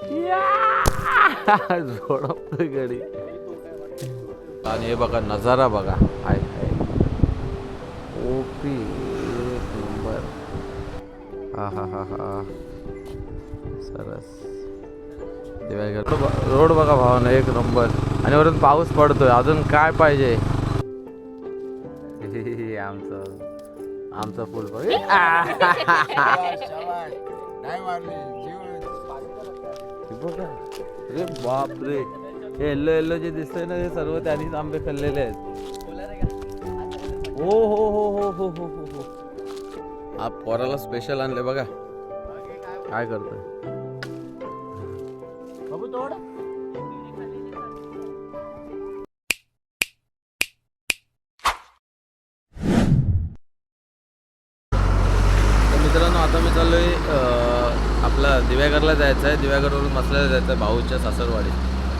झोडपतोय गडी. आणि हे बघा नजारा बघा. Hi hi. ओपी एक नंबर. हा हा हा हा. सरस. रोड बघा भावानं एक नंबर. आणि वरून पाऊस पडतोय. अजून काय पाहिजे? आमचं आमचं फुल बघ हे बघा. अरे बाप रे हे येल्लो येल्लो जे दिसतंय ना हे सर्व त्यांनीच आंबे खाल्लेले आहेत. हो हो हो हो हो हो हो हो. पोराला स्पेशल आणले बघा. काय करतोय?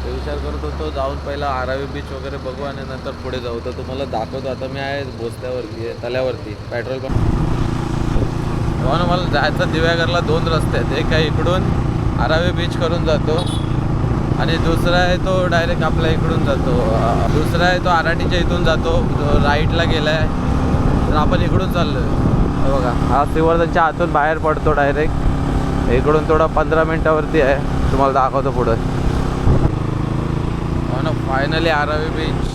तर विचार करत होतो जाऊन पहिला आरावी बीच वगैरे बघू आणि नंतर पुढे जाऊ. तर तुम्हाला दाखवतो आता मी आहे भोसल्यावरती आहे, तल्यावरती पेट्रोल पंप. हो ना मला जायचं दिव्यागरला दोन रस्ते आहेत. एक आहे इकडून आरावी बीच करून जातो आणि दुसरा आहे तो डायरेक्ट आपल्या इकडून जातो. दुसरा आहे तो आराटीच्या इथून जातो जो राईटला गेला आहे तर आपण इकडून चाललो आहे बघा हा श्रीवर्धनच्या आतून बाहेर पडतो डायरेक्ट इकडून थोडा पंधरा मिनटावरती आहे. तुम्हाला दाखवतो पुढं. फायनली आरावी बीच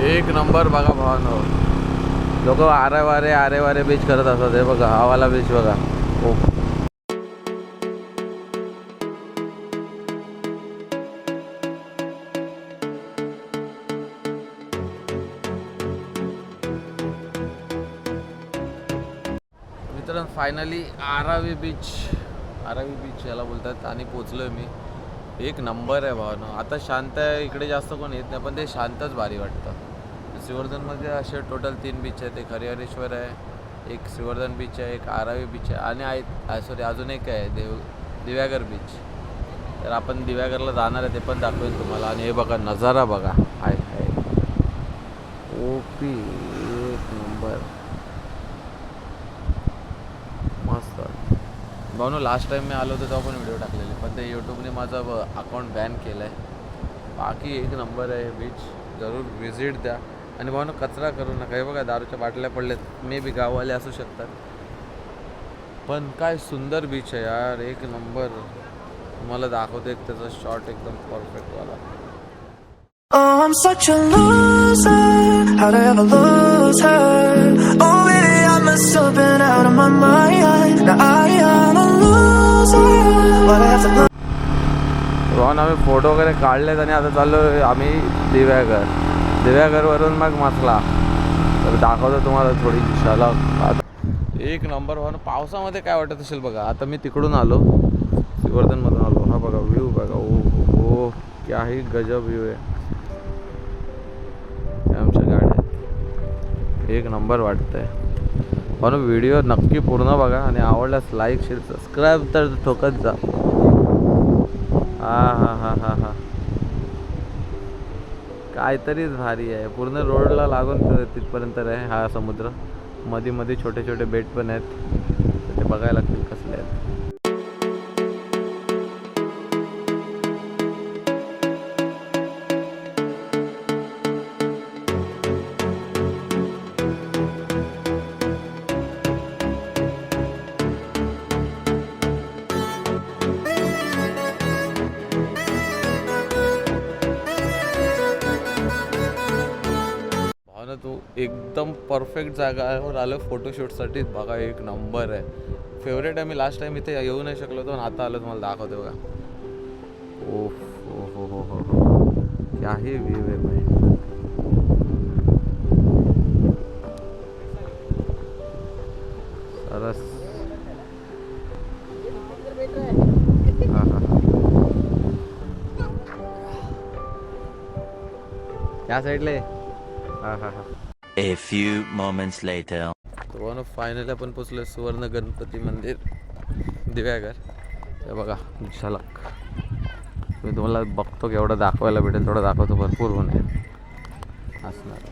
एक नंबर बघा भावानो हो. लोक आरे वारे आरे वारे बीच करत असतात. हे बघा हवाला बीच बघा. मित्रांनो finally Aaravi beach Aaravi beach याला बोलतात आणि पोचलोय मी. एक नंबर आहे भावानं आता शांत आहे इकडे जास्त कोण येत नाही पण ते शांतच भारी वाटतं. श्रीवर्धनमध्ये असे टोटल तीन बीच आहेत. एक हरिहरेश्वर आहे एक श्रीवर्धन बीच आहे एक आरावी बीच आहे आणि आहे सॉरी अजून एक आहे देव दिव्यागर बीच तर आपण दिव्यागरला जाणार आहे ते पण दाखवेल तुम्हाला. आणि हे बघा नजारा बघा. Hi hi. ओपी एक नंबर मस्त भाऊ लास्ट टाइम मी आलो होतो तेव्हा पण व्हिडिओ टाकलेले पण ते यूट्यूबने माझं अकाउंट बॅन केलं आहे बाकी एक नंबर आहे बीच जरूर व्हिजिट द्या आणि भाऊ कचरा करू नका हे बघा दारूच्या बाटल्या पडल्यात मे बी गाववाले असू शकतात पण काय सुंदर बीच आहे यार एक नंबर तुम्हाला दाखवतो एक त्याचा शॉट एकदम परफेक्ट वाला Oh, I'm such a loser. How'd I ever lose her? Oh, baby, I must have been out of my mind. Now I. रॉन रोहन आम्ही फोटो वगैरे काढलेत आणि आता चाललो आम्ही दिव्यागर दिव्याघरवरून मग मसला तर दाखवतो तुम्हाला थोडी झलक आता एक नंबर वन पावसामध्ये काय वाटत असेल बघा? आता मी तिकडून आलो. श्रीवर्धनमधून आलो. हा बघा व्ह्यू बघा. ओ हो काही गजब व्ह्यू आहे. आमच्या गाड्या एक नंबर वाटतंय. म्हणून व्हिडिओ नक्की पूर्ण बघा आणि आवडल्यास लाईक शेअर सबस्क्राईब तर ठोकत जा. हा हा हा हा हा. काहीतरीच भारी आहे. पूर्ण रोडला लागून तिथपर्यंत आहे हा समुद्र. मध्ये मध्ये छोटे छोटे बेट पण आहेत. ते बघायला लागतील कसले आहेत. तू एकदम परफेक्ट जागावर आलं फोटोशूटसाठी बघा एक नंबर आहे. फेवरेट आहे मी. लास्ट टाइम इथे येऊ नाही शकलो होतो आता आलो तुम्हाला दाखवते बघा. ओफ हो हो हो हो हो. हे व्ह्यू आहे भाई सरस. हां हां हा. त्या साईडले हा हा हा A few moments later. One final आपण पोचलो सुवर्ण गणपती मंदिर दिव्यागर हे बघा झलक. मी तुम्हाला बघतो की एवढं दाखवायला भेटेल थोडं दाखवतो भरपूर ऊन असणार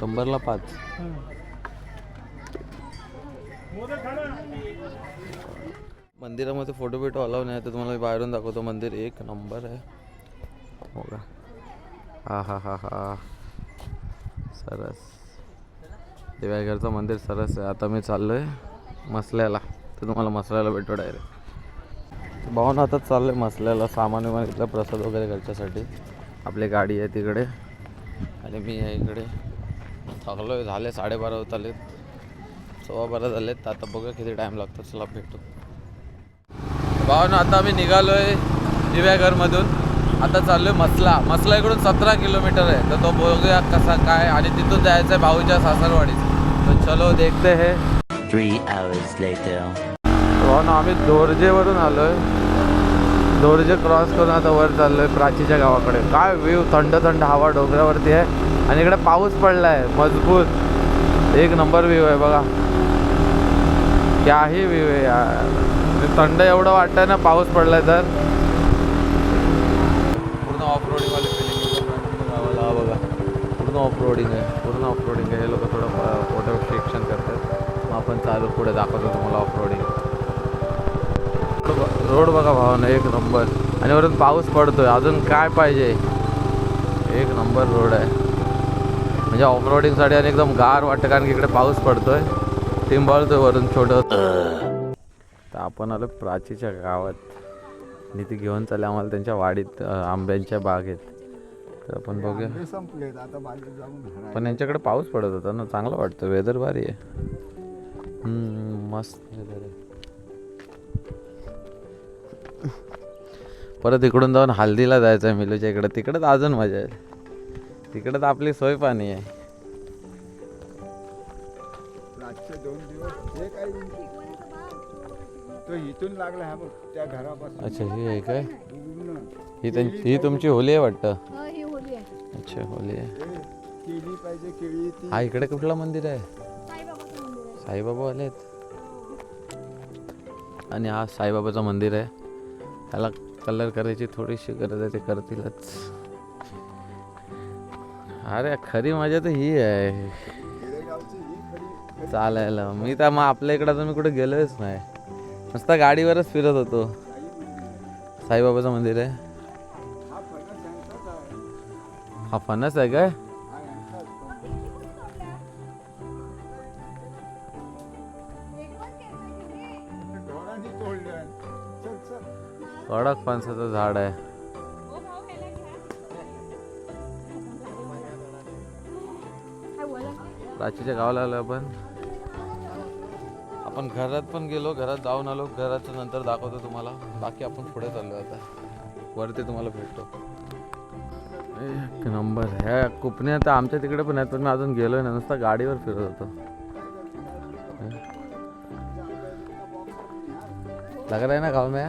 शंभरला पाच. मंदिरामध्ये फोटो बिटो अलाव नाही तर तुम्हाला मी बाहेरून दाखवतो. मंदिर एक नंबर आहे. हो का हा हा हा हा. सरस. देवाघरचं मंदिर सरस आहे. आता मी चाललो आहे मसल्याला. तर तुम्हाला मसल्याला भेटतो डायरेक्ट भाऊन आता चाललं आहे मसल्याला. सामान विमान इथला प्रसाद वगैरे घरच्यासाठी. आपली गाडी आहे तिकडे. आणि मी आहे इकडे. थकलो आहे झाले साडेबारा होत आलेत सव्वा बारा झालेत. आता बघा किती टाईम लागतो. चला भेटू. भाऊ ना आता आम्ही निघालो आहे दिव्याघरमधून आता चाललो आहे मसला. मसला इकडून सतरा किलोमीटर आहे. तर तो बघूया कसा काय आणि तिथून जायचं आहे भाऊच्या सासरवाडीत. तर चलो देखते है. Three hours later. भाऊ ना आम्ही दोरजेवरून आलो आहे दोरजे क्रॉस करून आता वर चाललो आहे प्राचीच्या गावाकडे. काय व्ह्यू थंड थंड हवा डोंगरावरती आहे. आणि इकडे पाऊस पडला आहे मजबूत. एक नंबर व्ह्यू आहे बघा. काही व्ह्यू आहे यार. थंड एवढं वाटतंय ना पाऊस पडलाय तर. पूर्ण ऑफ रोडिंग वाले फिलिंग गावाला. बघा पूर्ण ऑफ रोडिंग आहे पूर्ण ऑफ रोडिंग आहे. हे लोक थोडं फोटो सेक्शन करतात. मग आपण चालू पुढे दाखवतो तुम्हाला ऑफ रोडिंग रोड बघा भावानं एक नंबर. आणि वरून पाऊस पडतोय. अजून काय पाहिजे? एक नंबर रोड आहे. म्हणजे ऑफ रोडिंगसाठी आणि एकदम गार वाटतं कारण की इकडे पाऊस पडतोय. टिंबळतोय वरून छोटं. आपण आलो प्राचीच्या गावात. आणि ती घेऊन चालले आम्हाला त्यांच्या वाडीत आंब्यांच्या बागेत. तर आपण बघूया. आता पण यांच्याकडे पाऊस पडत होता ना चांगलं वाटतं वेदर भारी आहे. मस्त वेदर आहे. परत इकडून जाऊन हल्दीला जायचं आहे मिलूच्या इकडे. तिकडे तर अजून मजा आहे. तिकडे तर आपली सोय पाणी आहे. तो इथून लागला हा बघ त्या घरापासून. अच्छा ही आहे काय? पूर्ण. ही त्यांची ही तुमची होली आहे वाटतं? हो ही होली आहे. अच्छा होली आहे. हे केली पाहिजे केळी ती. हा इकडे कुठलं मंदिर आहे? साईबाबाचं मंदिर आहे. साईबाबा आलेत आणि हा साईबाबाचं मंदिर आहे. त्याला कलर करायची थोडीशी गरज आहे ते करतीलच. अरे खरी मजा तर ही आहे. खेडेगावची ही खरी चालायला मी तर मग आपल्या इकडं तर मी कुठे गेलोच नाही. मस्त गाडीवरच फिरत होतो. साईबाबाचं मंदिर आहे. हा फणस आहे काय? कडक फणसाचं झाड आहे. राचीच्या गावाला आलो आपण. आपण घरात पण गेलो घरात जाऊन आलो घराचं नंतर दाखवतो तुम्हाला. बाकी आपण पुढे चाललो आता. वरती तुम्हाला भेटतो. एक नंबर. ह्या कुपण्या आता आमच्या तिकडे पण आहेत पण मी अजून गेलोय ना नुसता गाडीवर फिरत होतो. लग रहा है ना गाव में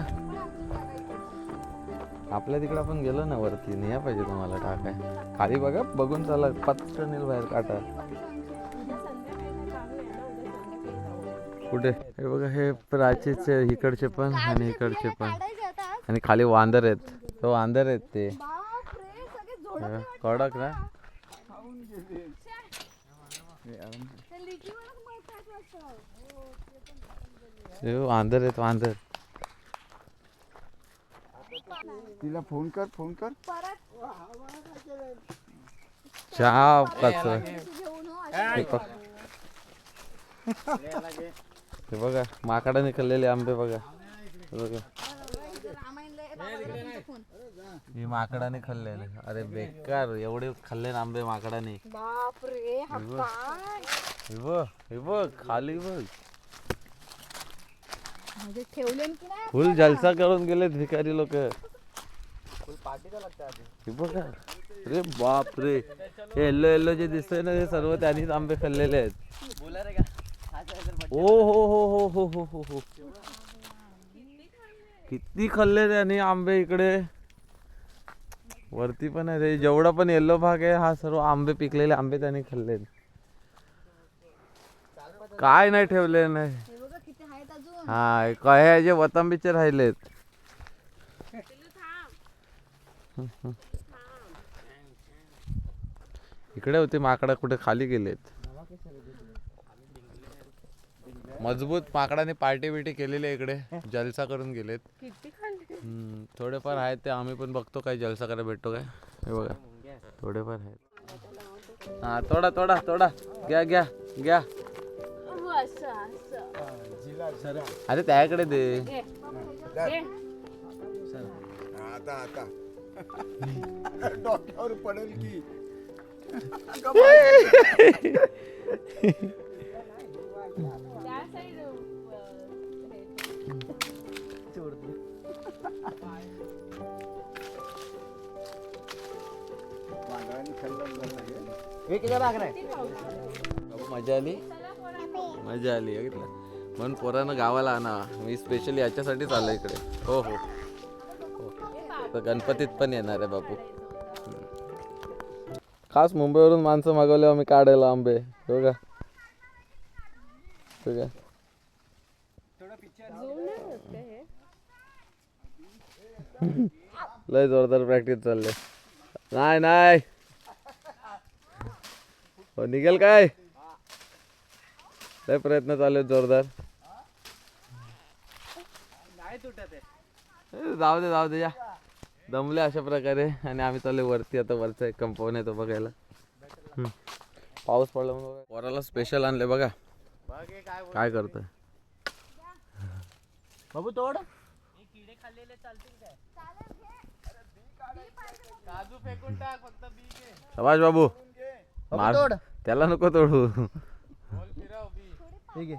आपल्या तिकडे आपण गेलो ना वरती. नाही पाहिजे तुम्हाला टाकाय. खाली बघा बघून चला पत्र नेल बाहेर काटा. कुठे? हे बघा हे प्राचीचे इकडचे पण आणि इकडचे पण. आणि खाली वांदर आहेत. तो वांदर आहेत ते. हे कडक ना. हे वांदर आहेत वांदर. तिला फोन कर फोन कर. परत चहा कचरा हो बघ. माकडाने खाल्लेले आंबे बघा. बघा. हे माकडाने खाल्लेले. अरे बेकार एवढे खाल्ले ना आंबे माकडाने. हा बघ. हे बघ खाली बघ. म्हणजे ठेवले की नाही? फुल जलसा करून गेले भिकारी लोक. हे बघा. अरे बाप रे हे येल्लो येल्लो जे दिसतंय ना हे सर्व त्यांनीच आंबे खाल्लेले आहेत. ओ हो हो हो हो हो हो हो किती खाल्ले त्याने आंबे इकडे. वरती पण आहे रे जेवढा पण येल्लो भाग आहे हा सर्व आंबे पिकलेले आंबे त्याने खाल्ले. काय नाही ठेवले नाही. हा काय जे वतंबीचे राहिलेत. इकडे होते माकडा कुठे खाली गेलेत. मजबूत माकडाने पार्टी बिटी केलेली आहे इकडे. जलसा करून गेलेत. हम्म, थोडेफार आहेत ते. आम्ही पण बघतो काय जलसा करायला भेटतो काय. हे बघा. थोडेफार आहेत. हा तोडा तोडा तोडा. घ्या घ्या घ्या. जिला जरा अरे त्याकडे दे. आता आता. डोक्यावर पडेल की. मजा आली? मजा आली बघितलं म्हणून पोरानं गावाला आणा. मी स्पेशली याच्यासाठीच आलो इकडे. हो हो. तर गणपतीत पण येणार आहे बापू. खास मुंबईवरून माणसं मागवले आम्ही काढायला आंबे. हो का हो का लय जोरदार प्रॅक्टिस चालले. नाही नाही. हो निघेल काय? लय प्रयत्न चालू आहेत जोरदार. जाऊ दे जाऊ दे या. दमले अशा प्रकारे. आणि आम्ही चालले वरती. आता वरचा एक कंपाऊंड आहे तो बघायला. पाऊस पडला म्हणून पोराला स्पेशल आणले बघा. काय करतोय? बाबू तोड. सभाष बाबू. मार तोड. त्याला नको तोडू. ठीक आहे.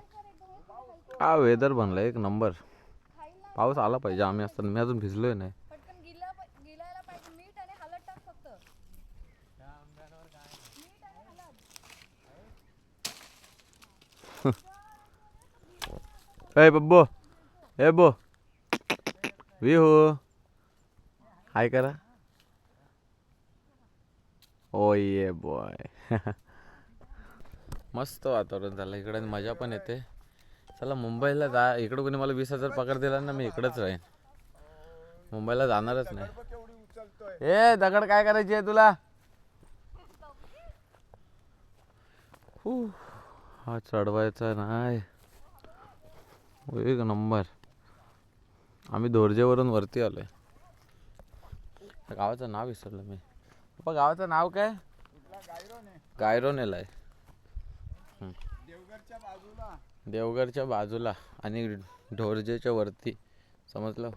हा वेदर बनला एक नंबर पाऊस आला पाहिजे आम्ही असताना. मी अजून भिजलोय नाही. पटकन गिला गिलायला पाहिजे. मीठ आणि हळद टाक फक्त. ए बब्बो. ए बो. विहू हाय करा. ओ ये बॉय मस्त वातावरण झालं. इकडे आणि मजा पण येते. चला मुंबईला जा. इकडं कोणी मला वीस हजार पगार दिला ना मी इकडंच राहीन. मुंबईला जाणारच नाही. केवढी उचलतोय ए दगड काय करायची आहे तुला? हू, हा चढवायचा नाही. एक नंबर. आम्ही दोरजेवरून वरती आलोय. गावाचं नाव विसरलं मी. पप्पा गावाचं नाव काय? गायरोनेला आहे देवघरच्या बाजूला. देवगडच्या बाजूला आणि ढोरजेच्या वरती. समजलं?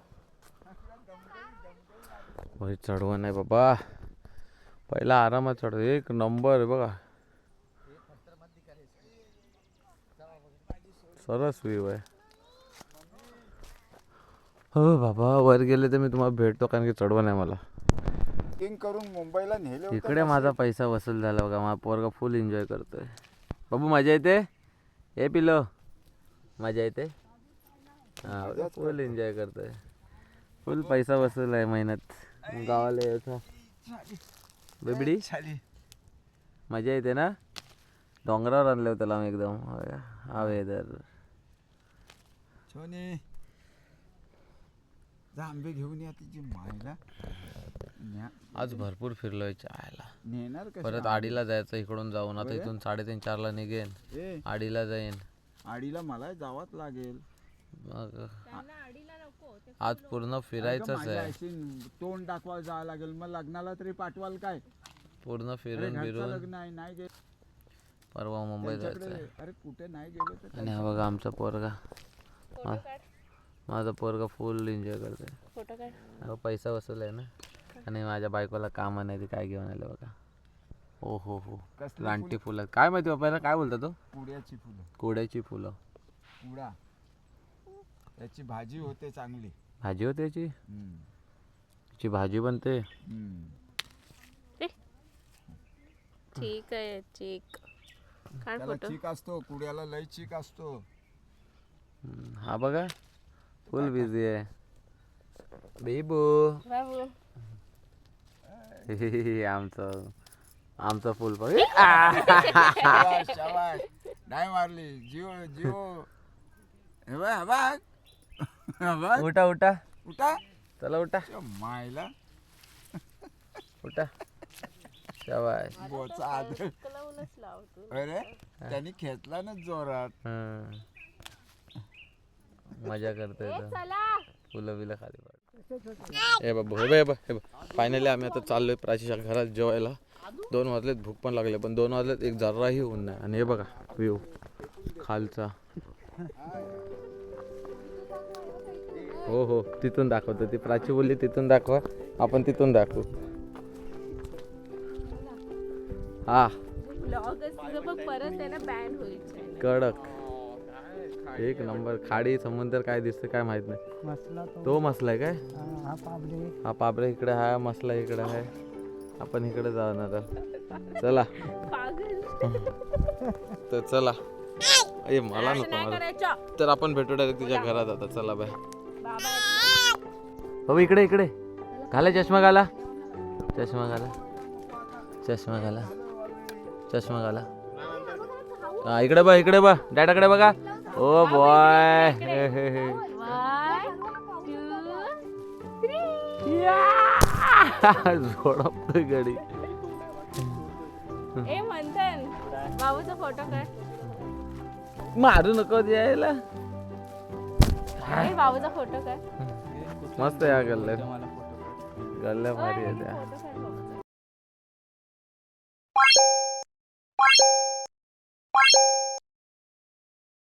होय चढवण आहे बाबा. पहिला आरामात चढव एक नंबर आहे बघा. सरस व्ह्यू आहे. हो बाबा वर गेले तर मी तुम्हाला भेटतो कारण की चढवण आहे मला. बुकिंग करून मुंबईला नेले होते इकडे माझा पैसा वसूल झाला बघा माझा पोरगा फुल एन्जॉय करतोय. बाबू मजा येते? हे पिलो मजा येते? हा फुल एन्जॉय करतोय. फुल पैसा वसूल आहे महिन्यात. गावाला यायचा. बेबडी? मजा येते ना? डोंगरावर आणले होते त्याला आम्ही एकदम. हा वेदर छोने आंबे घेऊन या तिची मायला. आज भरपूर फिरलोय चायला नेणार कसं परत आडीला जायचं इकडून जाऊन. आता इथून साडेतीन चारला निघेन. ए. आडीला जाईन. आडीला मला जावाच लागेल. मग आज पूर्ण फिरायचंच आहे. तोंड दाखवायला जावं लागेल. मग लग्नाला तरी पाठवाल काय? पूर्ण फिरून घरचं बिरून लग्न आहे नाही गे परवा मुंबई जायचं अरे कुठे नाही गेलो आणि हा बघा आमचा पोरगा. माझा पोरगा फुल एन्जॉय करतोय. पैसा वसूल आहे ना. आणि माझ्या बायकोला काम नाही ती काय घेऊन आलं बघा. हो हो हो. कसली लांटी फुलं? काय माहिती बाबा काय बोलता तो? पुड्याची फुलं. कोड्याची फुलं. पुडा. त्याची भाजी होते चांगली. भाजी होते याची? हम्म. याची भाजी बनते हम्म. ठीक आहे त्याला फोटो चीक असतो कुड्याला लय चीक असतो. हम्म, हा बघा. फुल बिझी आहे. बेबू. बाबू. आमचं आमचं फुल बघ शाबास, शाबास. नाही मारली. जीव जीव. हे बघ, हे बघ. हे बघ. उठा उठा. उठा. चला उठा. मायला. उठा. शाबाश बोचा लावतो अरे त्यांनी खेचला ना जोरात. हं. मजा करतोय. चला. फुलं बिलं खाली पाड. हे बाबू हे बघ हे बघ हे बघ. फायनली आम्ही आता चाललोय प्राचीच्या घरात जेवायला. दोन वाजलेत भूक पण लागले पण दोन वाजलेत एक जराही होऊन नाही. आणि हे बघा व्ह्यू खालचा. हो हो तिथून दाखवतो. ती प्राची बोलली तिथून दाखवा. आपण तिथून दाखवू. हा. कडक. एक नंबर. खाडी समुद्र काय दिसतं काय माहीत नाही. तो. मसलाय काय? हा पापरे इकडे आहे मसला इकडे आहे. आपण इकडे जाणार. चला. तर चला. ए मला नको नाही मला. तर आपण भेटू डायरेक्ट तिच्या घरात आता. चला बाय बाबा. बाबा इकडे इकडे. घाला चष्मा घाला. चष्मा घाला. चष्मा घाला. चष्मा घाला. हा इकडे बघ इकडे बघ. डॅडाकडे बघा. ओ बॉय झोडपतोय गडी ए मंथन बाबूचा फोटो काढ. मारू नको द्यायला. ए बाबूचा फोटो काढ. मस्त या गल्ल्या गल्ल्या भारी आहे त्या फोटो काढ